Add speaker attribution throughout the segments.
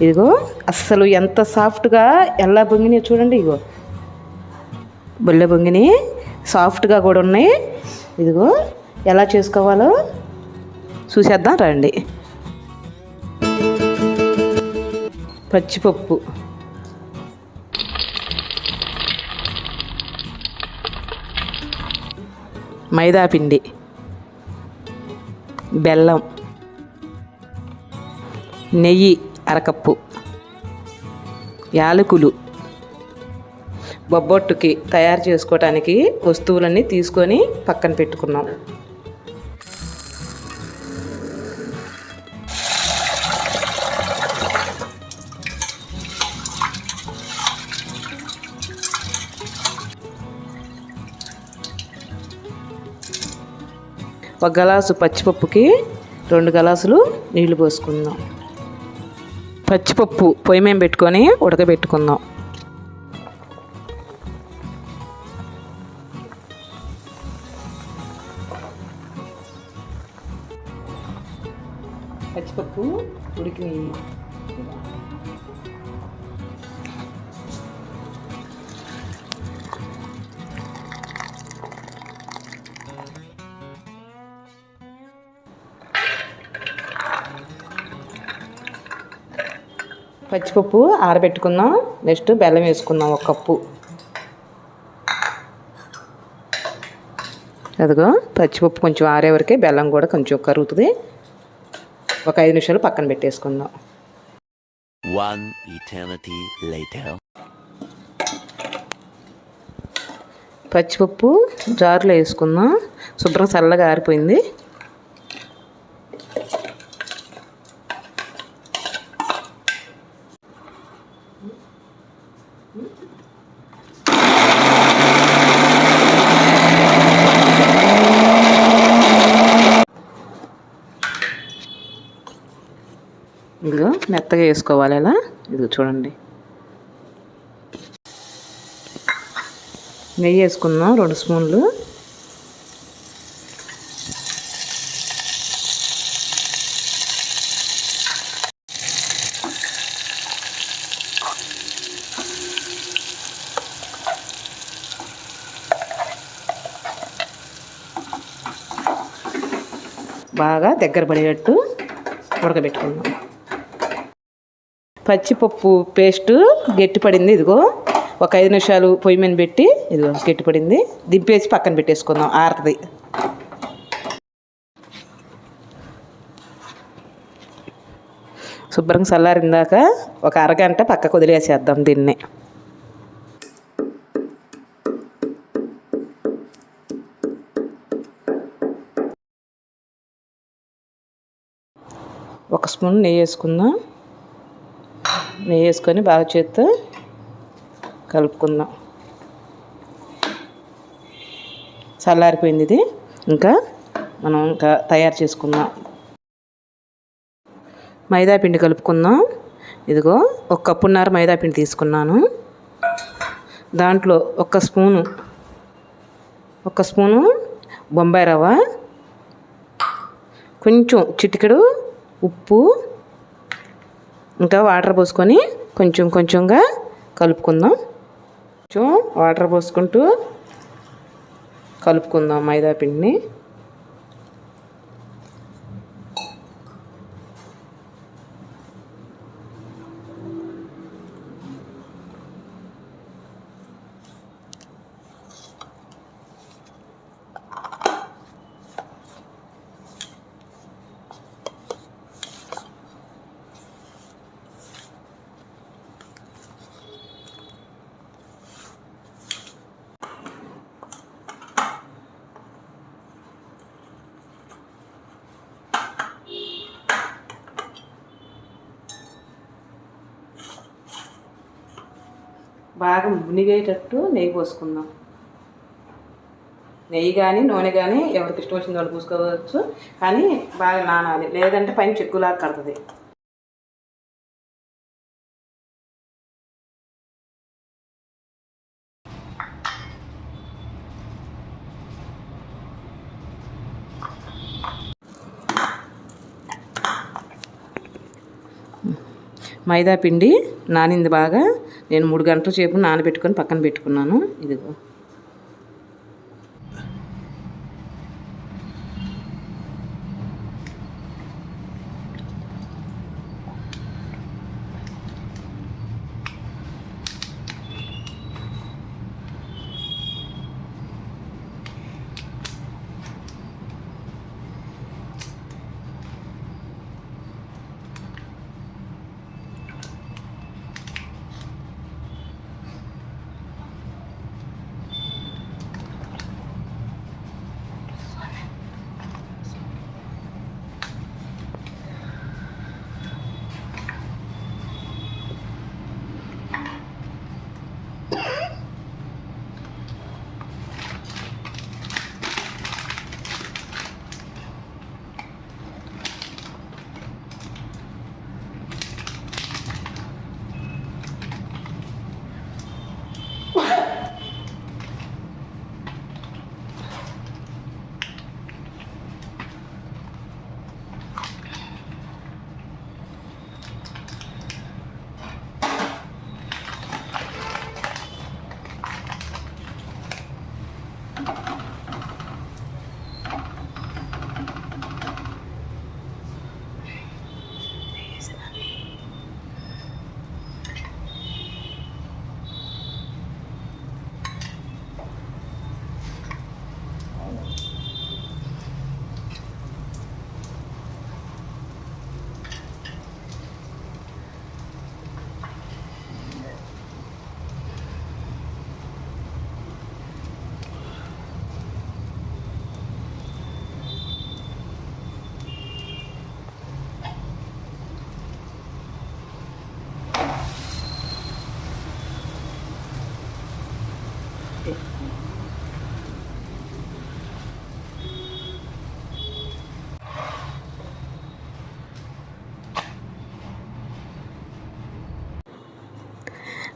Speaker 1: ఇదిగో అస్సలు ఎంత సాఫ్ట్గా ఎలా పొంగినాయి చూడండి ఇగో బొల్లె బొంగిని సాఫ్ట్గా కూడా ఉన్నాయి. ఇదిగో ఎలా చేసుకోవాలో చూసేద్దాం రండి. పచ్చిపప్పు. మైదాపిండి బెల్లం. నెయ్యి. అరకప్పు. యాలకులు. బొబ్బొట్టుకి తయారు చేసుకోవటానికి వస్తువులన్నీ తీసుకొని పక్కన పెట్టుకున్నాం. ఒక గలాసు పచ్చిపప్పుకి రెండు గలాసులు నీళ్ళు పోసుకుందాం పచ్చిపప్పు పొయ్యి మేము పెట్టుకొని ఉడకబెట్టుకుందాం. పచ్చిపప్పు ఉడికి పచ్చిపప్పు ఆరబెట్టుకుందాం. నెక్స్ట్ బెల్లం వేసుకుందాం ఒక కప్పు. అదిగో పచ్చిపప్పు కొంచెం ఆరే వరకే బెల్లం కూడా కొంచెం కరుగుతుంది. ఒక ఐదు నిమిషాలు పక్కన పెట్టేసుకుందాం. పచ్చిపప్పు జారులో వేసుకుందాం. శుభ్రం చల్లగా ఆరిపోయింది ఇదిగో మెత్తగా వేసుకోవాలి ఇలా ఇది చూడండి. నెయ్యి వేసుకుందాం రెండు స్పూన్లు. బాగా దగ్గర పడేటట్టు ఉడకబెట్టుకుందాం. పచ్చిపప్పు పేస్ట్ గట్టిపడింది ఇదిగో. ఒక ఐదు నిమిషాలు పొయ్యి మీద పెట్టి ఇదిగో గట్టిపడింది. దింపేసి పక్కన పెట్టేసుకుందాం ఆరుతుంది. శుభ్రంగా చల్లారిందాక ఒక అరగంట పక్కకు వదిలేసేద్దాం దీన్ని. ఒక స్పూన్ నెయ్యి వేసుకుందాం. నెయ్యి వేసుకొని బాగా చేత్తో కలుపుకుందాం. చల్లారిపోయింది ఇది. ఇంకా మనం ఇంకా తయారు చేసుకుందాం. మైదా పిండి కలుపుకుందాం. ఇదిగో ఒక కప్పున్నర మైదా పిండి తీసుకున్నాను. దాంట్లో ఒక స్పూను ఒక స్పూను బొంబాయి రవ్వ కొంచెం చిటికెడు ఉప్పు ఇంకా వాటర్ పోసుకొని కొంచెం కొంచెంగా కలుపుకుందాం. కొంచెం వాటర్ పోసుకుంటూ కలుపుకుందాం మైదా పిండిని. బాగా మునిగేటట్టు నెయ్యి పోసుకుందాం. నెయ్యి కానీ నూనె కానీ ఎవరికి ఇష్టం వచ్చింది వాళ్ళు పూసుకోవచ్చు. కానీ బాగా నానాలి. లేదంటే పైన చెక్కులాగా కడుతుంది. మైదా పిండి నానింది బాగా. నేను మూడు గంటల సేపు నానబెట్టుకొని పక్కన పెట్టుకున్నాను. ఇదిగో.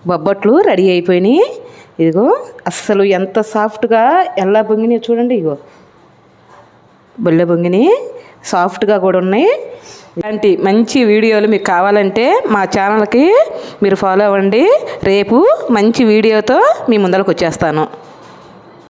Speaker 1: బొబ్బట్లు రెడీ అయిపోయినాయి. ఇదిగో అస్సలు ఎంత సాఫ్ట్గా ఎలా బొంగిని చూడండి ఇగో బొల్లె పొంగిని సాఫ్ట్గా కూడా ఉన్నాయి. ఇలాంటి మంచి వీడియోలు మీకు కావాలంటే మా ఛానల్కి మీరు ఫాలో అవ్వండి. రేపు మంచి వీడియోతో మీ ముందరకు వచ్చేస్తాను